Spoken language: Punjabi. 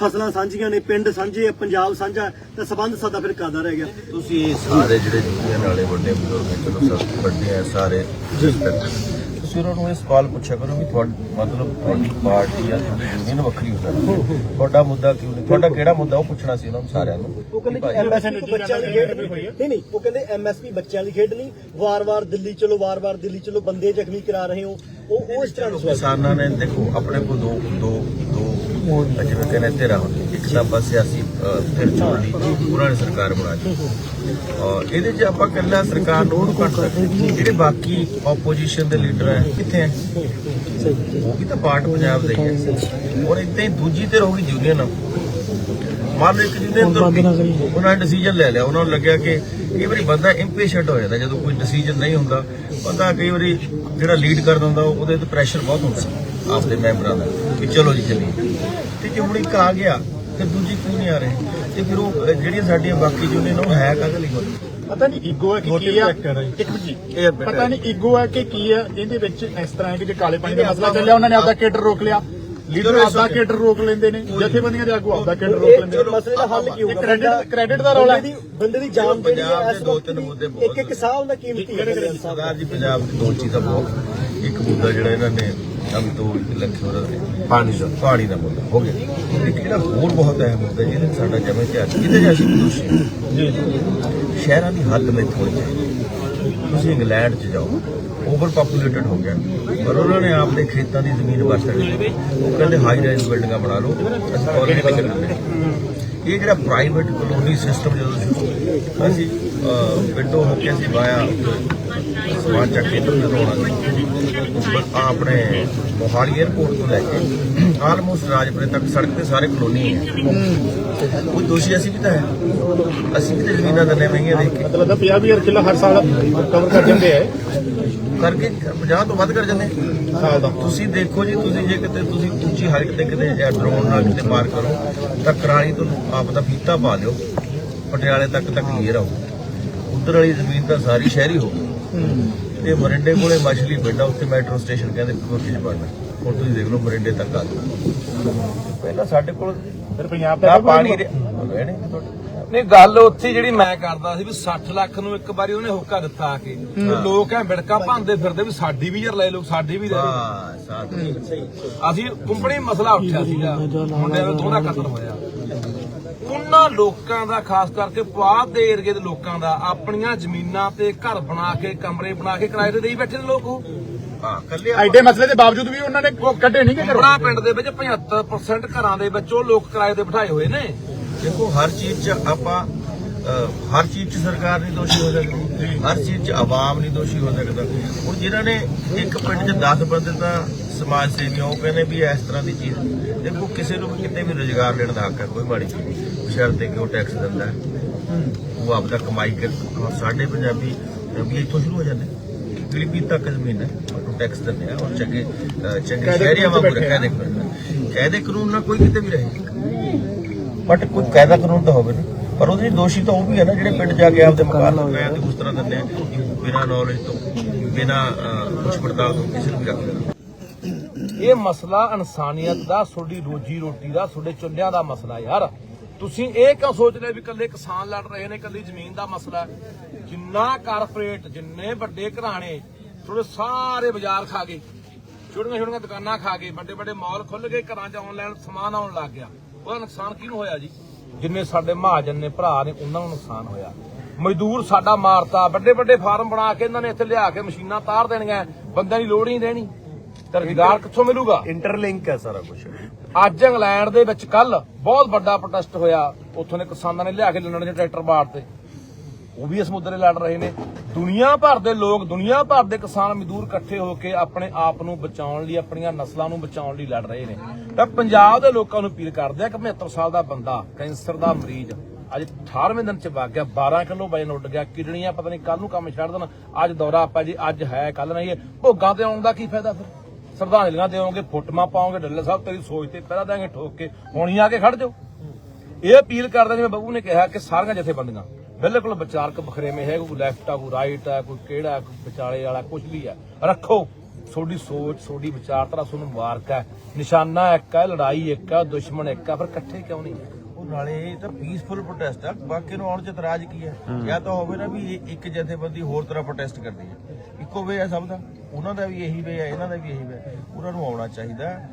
ਫਸਲਾਂ ਸਾਂਝੀਆਂ ਨੇ ਪਿੰਡ ਸਾਂਝੇ ਆ ਪੰਜਾਬ ਸਾਂਝਾ ਤਾਂ ਸਬੰਧ ਸਾਡਾ ਫਿਰ ਕਾਦਾ ਰਹਿ ਗਿਆ। ਤੁਸੀਂ ਸਾਰੇ ਜਿਹੜੇ ਯੂਨੀਅਨ ਵਾਲੇ ਵੱਡੇ ਬਜ਼ੁਰਗ ਚਲੋ ਸਭ ਵੱਡੇ ਆ ਸਾਰੇ ਤੁਸੀਂ ਉਹਨਾਂ ਨੂੰ ਇਹ ਸਵਾਲ ਪੁੱਛਿਆ ਕਰੋ ਵੀ ਤੁਹਾਡੀ ਮਤਲਬ ਤੁਹਾਡੀ ਪਾਰਟੀ ਆ ਤੁਹਾਡੀ ਯੂਨੀਅਨ ਵੱਖਰੀ ਹੋ। ਸਕਦੀ ਤੁਹਾਡਾ ਮੁੱਦਾ ਕਿਉਂ ਨਹੀਂ? ਤੁਹਾਡਾ ਕਿਹੜਾ ਮੁੱਦਾ? ਉਹ ਪੁੱਛਣਾ ਸੀ ਉਹਨਾਂ ਨੂੰ ਸਾਰਿਆਂ ਨੂੰ। ਉਹ ਕਹਿੰਦੇ ਐਮਐਸਪੀ ਬੱਚਿਆਂ ਦੀ ਖੇਡ ਨਹੀਂ ਨਹੀਂ ਨਹੀਂ ਉਹ ਕਹਿੰਦੇ ਐਮਐਸਪੀ ਬੱਚਿਆਂ ਦੀ ਖੇਡ ਨਹੀਂ। ਵਾਰ-ਵਾਰ ਦਿੱਲੀ ਚਲੋ ਵਾਰ-ਵਾਰ ਦਿੱਲੀ ਚਲੋ ਬੰਦੇ ਜ਼ਖਮੀ ਕਰਾ ਰਹੇ ਹੋ। ਉਹ ਇਸ ਤਰ੍ਹਾਂ ਦਾ ਕਿਸਾਨਾਂ ਨੇ ਦੇਖੋ ਆਪਣੇ ਕੋਲ ਦੋ ਦੋ ਦੋ ਜਿਵੇਂ ਕਹਿੰਦੇ ਤੇਰਾ ਹੁੰਦੀ ਇੱਕ ਤਾਂ ਬਸ ਸਿਆਸੀ ਫਿਰ ਚੋਣ ਉਹਨਾਂ ਨੇ ਸਰਕਾਰ ਬਣਾ ਔਰ ਇਹਦੇ 'ਚ ਆਪਾਂ ਕੱਲਾ ਸਰਕਾਰ ਨੂੰ ਉਹ ਕਰ ਸਕਦੇ ਜਿਹੜੇ ਬਾਕੀ ਆਪੋਜੀਸ਼ਨ ਦੇ ਲੀਡਰ ਹੈ, ਕਿੱਥੇ ਹੈ? ਉਹ ਤਾਂ ਪਾਰਟ ਪੰਜਾਬ ਦੇ ਹੀ ਹੈ। ਔਰ ਇਦਾਂ ਹੀ ਦੂਜੀ ਤੇ ਰਹੂਗੀ ਯੂਨੀਅਨ ਮੰਨ ਲਓ ਇੱਕ ਯੂਨੀਅਨ ਤੋਂ ਉਹਨਾਂ ਨੇ ਡਿਸੀਜਨ ਲੈ ਲਿਆ। ਉਹਨਾਂ ਨੂੰ ਲੱਗਿਆ ਕਿ ਕਈ ਵਾਰੀ ਬੰਦਾ ਇੰਪੇਸ਼ੈਂਟ ਹੋ ਜਾਂਦਾ ਜਦੋਂ ਕੋਈ ਡਿਸੀਜਨ ਨਹੀਂ ਹੁੰਦਾ। ਬੰਦਾ ਕਈ ਵਾਰੀ ਜਿਹੜਾ ਲੀਡ ਕਰਦਾ ਹੁੰਦਾ ਉਹਦੇ ਤੇ ਪ੍ਰੈਸ਼ਰ ਬਹੁਤ ਹੁੰਦਾ। ਆਪਦੇ ਮੈਂਬਰਾਂ ਦਾ ਕਿ ਚਲੋ ਜੀ ਚੱਲੀਏ। ਤੇ ਜੇ ਹੁਣ ਇੱਕ ਆ ਗਿਆ ਫਿਰ ਦੂਜੀ ਕਿਉਂ ਨਹੀਂ ਆ ਰਹੇ? ਤੇ ਫਿਰ ਉਹ ਜਿਹੜੀਆਂ ਸਾਡੀਆਂ ਬਾਕੀ ਯੂਨੀਅਨ ਉਹ ਹੈ ਕਾਹਦੇ ਲਈ ਹੋਣੀ? ਪਤਾ ਨਹੀਂ ਈਗੋ ਹੈ ਕਿ ਕੀ ਆ? ਇੱਕ ਮਿੰਟ ਜੀ। ਪਤਾ ਨਹੀਂ ਈਗੋ ਹੈ ਕਿ ਕੀ ਹੈ ਇਹਦੇ ਵਿੱਚ ਇਸ ਤਰ੍ਹਾਂ ਹੈ ਕਿ ਜੇ ਕਾਲੇ ਪਾਣੀ ਦਾ ਮਸਲਾ ਚੱਲਿਆ ਉਹਨਾਂ ਨੇ ਆਪਦਾ ਕੇਡਰ ਰੋਕ ਲਿਆ। ਲੀਡਰ ਆਪਦਾ ਕੇਡਰ ਰੋਕ ਲੈਂਦੇ ਨੇ। ਜਥੇਬੰਦੀਆਂ ਦੇ ਆਗੂ ਆਪਦਾ ਕੇਡਰ ਰੋਕ ਲੈਂਦੇ ਨੇ। ਮਸਲੇ ਦਾ ਹੱਲ ਕੀ ਹੋਊਗਾ? ਕ੍ਰੈਡਿਟ ਕ੍ਰੈਡਿਟ ਦਾ ਰੌਲਾ ਬੰਦੇ ਦੀ ਬੰਦੇ ਦੀ ਜਾਨ ਜਿਹੜੀ ਪੰਜਾਬ ਹੈ ਦੇ ਇਸ ਦੋ ਵਕਤ ਤਿੰਨ ਦੀ ਮੁੱਦੇ ਬਹੁਤ ਇੱਕ ਇੱਕ ਸਾਹ ਹੁੰਦਾ ਕੀਮਤੀ ਹੈ। ਦਾ। ਸਰਦਾਰ ਜੀ ਪੰਜਾਬ ਦੀ ਦੋ ਚੀਜ਼ਾਂ ਬਹੁਤ ਇੱਕ ਮੁੱਦਾ ਜਿਹੜਾ ਇਹਨਾਂ ਨੇ ਅਮ ਤੋਂ ਲੱਖ ਹੋਰ ਪਾਣੀ ਦਾ ਪਾਣੀ ਦਾ ਮੁੱਦਾ ਹੋ ਗਿਆ। ਇੱਕ ਜਿਹੜਾ ਹੋਰ ਬਹੁਤ ਅਹਿਮ ਮੁੱਦਾ ਜਿਹਦੇ 'ਚ ਸਾਡਾ ਜਮੇ ਧਿਆਨ ਜਿਹਦੇ 'ਚ ਅਸੀਂ ਦੋਸ਼ੀ ਹਾਂ। ਜੀ ਸ਼ਹਿਰਾਂ ਦੀ ਹੱਦ ਵਿੱਚ ਹੋਣੀ ਚਾਹੀਦੀ ਤੁਸੀਂ ਇੰਗਲੈਂਡ 'ਚ ਜਾਓ ਓਵਰ ਪਪੂਲੇਟਡ ਹੋ ਗਿਆ। ਪਰ ਉਹਨਾਂ ਨੇ ਆਪਦੇ ਖੇਤਾਂ ਦੀ ਜ਼ਮੀਨ ਵਰਤ ਲਈ ਉਹ ਕਹਿੰਦੇ ਹਾਈ ਰਾਈਜ਼ ਬਿਲਡਿੰਗਾਂ ਬਣਾ ਲਓ ਅਸੀਂ ਕਾਲੋਨੀ ਬਣਾ ਲੈਂਦੇ ਇਹ ਜਿਹੜਾ ਪ੍ਰਾਈਵੇਟ ਕਲੋਨੀ ਸਿਸਟਮ ਜਦੋਂ ਸ਼ੁਰੂ ਅਸੀਂ ਪਿੰਡੋਂ ਹੋ ਕੇ ਅਸੀਂ ਵਾਇਆ ਸਮਾਨ ਚੱਕ ਕੇ ਜਦੋਂ ਆਉਣਾ ਆਪਣੇ ਮੋਹਾਲੀ 에ਅਰਪੋਰਟ ਤੋਂ ਲੈ ਕੇ ਆਲਮੋਸਟ ਰਾਜਪੁਰੇ ਤੱਕ ਸੜਕ ਤੇ ਸਾਰੇ ਕਲੋਨੀ ਹੈ। ਉਹ ਦੋਸ਼ੀ ਅਸੀਂ ਵੀ ਤਾਂ ਹੈ। ਅਸੀਂ ਵੀ ਤਾਂ ਜ਼ਮੀਨਾਂ ਦਿੰਦੇ ਮਹਿੰਗੀਆਂ ਦੇਖ ਕੇ। ਮਤਲਬ ਤਾਂ 50 ਹਜ਼ਾਰ ਕਿੱਲਾ ਹਰ ਸਾਲ ਕਵਰ ਕਰ ਜਾਂਦੇ ਆ ਕਰਕੇ 50 ਤੋਂ ਵੱਧ ਕਰ ਜਾਂਦੇ। ਸਾਲ ਦਾ। ਤੁਸੀਂ ਦੇਖੋ ਜੀ ਤੁਸੀਂ ਜੇ ਕਿਤੇ ਤੁਸੀਂ ਉੱਚੀ ਹਾਈਟ ਤੇ ਕਿਤੇ ਡਰੋਨ ਨਾਲ ਕਿਤੇ ਮਾਰ ਕਰੋ ਤਾਂ ਕਰਾਲੀ ਤੋਂ ਆਪ ਦਾ ਫੀਤਾ ਪਾ ਲਿਓ ਪਟਿਆਲੇ ਤੱਕ ਤਾਂ ਕਲੀਅਰ ਆਉ ਉਧਰ ਵਾਲੀ ਜ਼ਮੀਨ ਤਾਂ ਸਾਰੀ ਸ਼ਹਿਰੀ ਹੋ ਗਈ। ਤੇ ਮਰਿੰਡੇ ਕੋਲੇ ਮਛਲੀ ਪਿੰਡ ਆ ਉੱਥੇ ਮੈਟਰੋ ਸਟੇਸ਼ਨ ਕਹਿੰਦੇ ਚ ਬਣਨਾ ਹੁਣ ਤੁਸੀਂ ਦੇਖ ਲਓ ਮਰਿੰਡੇ ਤੱਕ ਆ ਪਹਿਲਾਂ ਸਾਡੇ ਕੋਲ ਫਿਰ ਪੰਜਾਬ ਦਾ ਪਾਣੀ ਰਹਿਣੇ ਨਹੀਂ ਤੁਹਾਡੇ। ਨਹੀਂ ਗੱਲ ਉੱਥੇ ਜਿਹੜੀ ਮੈਂ ਕਰਦਾ ਸੀ ਵੀ 60 ਲੱਖ ਨੂੰ ਇੱਕ ਵਾਰੀ ਉਹਨੇ ਹੋਕਾ ਦਿੱਤਾ ਆ ਕੇ। ਤੇ ਲੋਕ ਐ ਬਿੜਕਾ ਭਾਂਦੇ ਫਿਰਦੇ ਵੀ ਸਾਡੀ ਵੀ ਯਾਰ ਲੈ ਲਓ ਸਾਡੀ ਵੀ ਲੈ ਲਓ ਅਸੀਂ ਕੁੰਪਣੀ ਮਸਲਾ ਉੱਠਿਆ ਸੀਗਾ। ਮੁੰਡਿਆਂ ਦਾ ਥੋੜਾ ਕਤਲ ਹੋਇਆ। ਉਹਨਾਂ ਲੋਕਾਂ ਦਾ ਖਾਸ ਕਰਕੇ ਪੁਆਧ ਦੇ ਏਰੀਏ ਦੇ ਲੋਕਾਂ ਦਾ ਆਪਣੀਆਂ ਜ਼ਮੀਨਾਂ ਤੇ ਘਰ ਬਣਾ ਕੇ ਕਮਰੇ ਬਣਾ ਕੇ ਕਿਰਾਏ ਤੇ ਦੇਈ ਬੈਠੇ ਨੇ ਲੋਕ ਉਹ। ਹਾਂ ਕੱਲੇ ਐਡੇ ਮਸਲੇ ਦੇ ਬਾਵਜੂਦ ਵੀ ਉਹਨਾਂ ਨੇ ਕੱਢੇ ਨਹੀਂ ਕਿ ਕਰੋ ਕੁੰਪੜਾ ਪਿੰਡ ਦੇ ਵਿੱਚ 75% ਘਰਾਂ ਦੇ ਵਿੱਚ ਉਹ ਲੋਕ ਕਿਰਾਏ ਤੇ ਬਿਠਾਏ ਹੋਏ ਨੇ। ਦੇਖੋ ਹਰ ਚੀਜ਼ 'ਚ ਆਪਾਂ ਹਰ ਚੀਜ਼ 'ਚ ਸਰਕਾਰ ਨਹੀਂ ਦੋਸ਼ੀ ਹੋ ਸਕਦੀ ਹਰ ਚੀਜ਼ 'ਚ ਆਵਾਮ ਨਹੀਂ ਦੋਸ਼ੀ ਹੋ ਸਕਦਾ। ਹੁਣ ਜਿਨ੍ਹਾਂ ਨੇ ਇੱਕ ਪਿੰਡ 'ਚ 10 ਬੰਦੇ ਤਾਂ ਸਮਾਜ ਸੇਵੀ ਉਹ ਕਹਿੰਦੇ ਵੀ ਇਸ ਤਰ੍ਹਾਂ ਦੀ ਚੀਜ਼ ਦੇਖੋ ਕਿਸੇ ਨੂੰ ਵੀ ਕਿਤੇ ਵੀ ਰੋਜ਼ਗਾਰ ਲੈਣ ਦਾ ਹੱਕ ਹੈ ਕੋਈ ਮਾੜੀ ਚੀਜ਼ ਨਹੀਂ। ਸ਼ਰਤੇ ਕਿ ਉਹ ਟੈਕਸ ਦਿੰਦਾ ਹੈ। ਉਹ ਆਪਦਾ ਕਮਾਈ ਕਰ ਸਾਡੇ ਪੰਜਾਬੀ ਵੀ ਇੱਥੋਂ ਸ਼ੁਰੂ ਹੋ ਜਾਂਦੇ ਗਰੀਬੀ ਤੱਕ ਜ਼ਮੀਨ ਹੈ ਉਹ ਟੈਕਸ ਦਿੰਦੇ ਆ ਔਰ ਚੰਗੇ ਚੰਗੇ ਸ਼ਹਿਰੀਆਂ ਵਾਂਗੂ ਕਾਨੂੰਨ ਤੇ ਕਾਇਦੇ ਕਾਨੂੰਨ ਨਾਲ। ਕੋਈ ਕਿਤੇ ਵੀ ਰਹੇ। ਬਟ ਕੋਈ ਕਾਇਦਾ ਕਾਨੂੰਨ ਤਾਂ ਹੋਵੇ ਨਾ। ਪਰ ਉਹਦੇ ਦੋਸ਼ੀ ਤਾਂ ਉਹ ਵੀ ਹੈ ਨਾ ਜਿਹੜੇ ਪਿੰਡ ਜਾ ਕੇ ਆਪਦੇ ਮਕਾਨ ਬਣਾਏ ਤੇ ਉਸ ਤਰ੍ਹਾਂ ਦਿੰਦੇ ਆ ਬਿਨਾਂ ਨੌਲੇਜ ਤੋਂ ਬਿਨਾਂ ਕੁਝ ਪੜਤਾਲ ਤੋਂ ਕਿਸੇ ਨੂੰ ਵੀ ਰੱਖ ਲੈਣਾ ਇਹ ਮਸਲਾ ਇਨਸਾਨੀਅਤ ਦਾ, ਤੁਹਾਡੀ ਰੋਜੀ ਰੋਟੀ ਦਾ, ਤੁਹਾਡੇ ਚੁੱਲ੍ਹਿਆਂ ਦਾ ਮਸਲਾ ਯਾਰ। ਤੁਸੀਂ ਇਹ ਕਿਉਂ ਸੋਚ ਰਹੇ ਵੀ ਕੱਲੇ ਕਿਸਾਨ ਲੜ ਰਹੇ ਨੇ ਕੱਲੀ ਜ਼ਮੀਨ ਦਾ ਮਸਲਾ ਜਿੰਨਾ ਕਾਰਪੋਰੇਟ ਜਿੰਨੇ ਵੱਡੇ ਘਰਾਣੇ, ਤੁਹਾਡੇ ਸਾਰੇ ਬਾਜ਼ਾਰ ਖਾ ਗਏ। ਛੋਟੀਆਂ ਛੋਟੀਆਂ ਦੁਕਾਨਾਂ ਖਾ ਗਏ, ਵੱਡੇ ਵੱਡੇ ਮਾਲ ਖੁੱਲ ਗਏ, ਘਰਾਂ 'ਚ ਆਨਲਾਈਨ ਸਮਾਨ ਆਉਣ ਲੱਗ ਗਿਆ। ਉਹਦਾ ਨੁਕਸਾਨ ਕਿਹਨੂੰ ਹੋਇਆ ਜੀ? ਜਿੰਨੇ ਸਾਡੇ ਮਹਾਜਨ ਨੇ, ਭਰਾ ਨੇ, ਉਹਨਾਂ ਨੂੰ ਨੁਕਸਾਨ ਹੋਇਆ। ਮਜ਼ਦੂਰ ਸਾਡਾ ਮਾਰਤਾ, ਵੱਡੇ ਵੱਡੇ ਫਾਰਮ ਬਣਾ ਕੇ ਇਹਨਾਂ ਨੇ ਇੱਥੇ ਲਿਆ ਕੇ ਮਸ਼ੀਨਾਂ ਤਾਰ ਦੇਣੀਆਂ, ਬੰਦਿਆਂ ਦੀ ਲੋੜ ਹੀ ਨਹੀਂ ਰਹਿਣੀ ਤੇ ਰੁਜ਼ਗਾਰ ਕਿੱਥੋਂ ਮਿਲੂਗਾ? ਇੰਟਰਲਿੰਕ ਹੈ ਸਾਰਾ ਕੁਝ ਅੱਜ ਇੰਗਲੈਂਡ ਦੇ ਵਿੱਚ ਕੱਲ ਬਹੁਤ ਵੱਡਾ ਪ੍ਰੋਟੈਸਟ ਹੋਇਆ। ਉੱਥੋਂ ਦੇ ਕਿਸਾਨਾਂ ਨੇ ਲਿਆ ਕੇ ਲੰਡਨ ਦੇ ਟਰੈਕਟਰ ਬਾੜ ਤੇ। ਉਹ ਵੀ ਇਸ ਮੁੱਦੇ ਲੜ ਰਹੇ ਨੇ। ਦੁਨੀਆ ਭਰ ਦੇ ਲੋਕ ਦੁਨੀਆ ਭਰ ਦੇ ਕਿਸਾਨ ਮਜ਼ਦੂਰ ਇਕੱਠੇ ਹੋ ਕੇ ਆਪਣੇ ਆਪ ਨੂੰ ਬਚਾਉਣ ਲਈ ਆਪਣੀਆਂ ਨਸਲਾਂ ਨੂੰ ਬਚਾਉਣ ਲਈ ਲੜ ਰਹੇ ਨੇ। ਤਾਂ ਪੰਜਾਬ ਦੇ ਲੋਕਾਂ ਨੂੰ ਅਪੀਲ ਕਰਦੇ ਆ ਕਿ 75 ਸਾਲ ਦਾ ਬੰਦਾ ਕੈਂਸਰ ਦਾ ਮਰੀਜ਼ ਅੱਜ 18ਵੇਂ ਦਿਨ ਚ ਵਗ ਗਿਆ 12 ਕਿਲੋ ਵਜਨ ਉੱਡ ਗਿਆ ਕਿਡਨੀਆਂ ਪਤਾ ਨਹੀਂ ਕੱਲ ਨੂੰ ਕੰਮ ਛੱਡ ਦੇਣ। ਅੱਜ ਦੌਰਾ ਆਪਾਂ ਜੀ ਅੱਜ ਹੈ ਕੱਲ ਨਹੀਂ ਭੋਗਾਂ ਤੇ ਆਉਣ ਦਾ ਕੀ ਫਾਇਦਾ ਫਿਰ? ਸ਼ਰਧਾਂਜਲੀਆਂ ਦੇਵੋਗੇ ਫੋਟੋਆਂ ਪਾਓਗੇ ਡੱਲੇ ਸਾਹਿਬ ਤੇਰੀ ਸੋਚ ਤੇ ਪਹਿਲਾਂ ਦਾਂਗੇ ਠੋਕ ਕੇ ਹੁਣੀ ਆ ਕੇ ਖੜ ਜਾਓ। ਇਹ ਅਪੀਲ ਕਰਦਾ ਜਿਵੇਂ ਬੱਬੂ ਨੇ ਕਿਹਾ ਕਿ ਸਾਰੀਆਂ ਜਥੇਬੰਦੀਆਂ, ਬਿਲਕੁਲ ਵਿਚਾਰਕ ਬਖਰੇਵੇਂ ਹੈ, ਕੋਈ ਲੈਫਟ ਆ, ਕੋਈ ਰਾਈਟ ਆ, ਕੋਈ ਕਿਹੜਾ, ਕੋਈ ਵਿਚਾਲੇ ਵਾਲਾ ਕੁਝ ਵੀ ਆ। ਰੱਖੋ, ਤੁਹਾਡੀ ਸੋਚ, ਤੁਹਾਡੀ ਵਿਚਾਰਧਾਰਾ ਤੁਹਾਨੂੰ ਮੁਬਾਰਕ ਹੈ। ਨਿਸ਼ਾਨਾ ਇੱਕ ਹੈ, ਲੜਾਈ ਇੱਕ ਹੈ, ਦੁਸ਼ਮਣ ਇੱਕ ਹੈ, ਫਿਰ ਇਕੱਠੇ ਕਿਉਂ ਨਹੀਂ? ਨਾਲੇ ਇਹ ਤਾਂ ਪੀਸਫੁਲ ਪ੍ਰੋਟੈਸਟ ਆ ਬਾਕੀ ਨੂੰ ਆਉਣ ਚ ਇਤਰਾਜ਼ ਕੀ ਹੈ। ਜਾਂ ਤਾਂ ਹੋਵੇ ਨਾ ਵੀ ਇਹ ਇੱਕ ਜਥੇਬੰਦੀ ਹੋਰ ਤਰ੍ਹਾਂ ਪ੍ਰੋਟੈਸਟ ਕਰਦੀ ਹੈ ਇੱਕੋ ਵੇ ਹੈ ਸਭ ਦਾ। ਉਹਨਾਂ ਦਾ ਵੀ ਇਹੀ ਵੇ ਹੈ ਇਹਨਾਂ ਦਾ ਵੀ ਇਹੀ ਵੇ ਉਹਨਾਂ ਨੂੰ ਆਉਣਾ ਚਾਹੀਦਾ।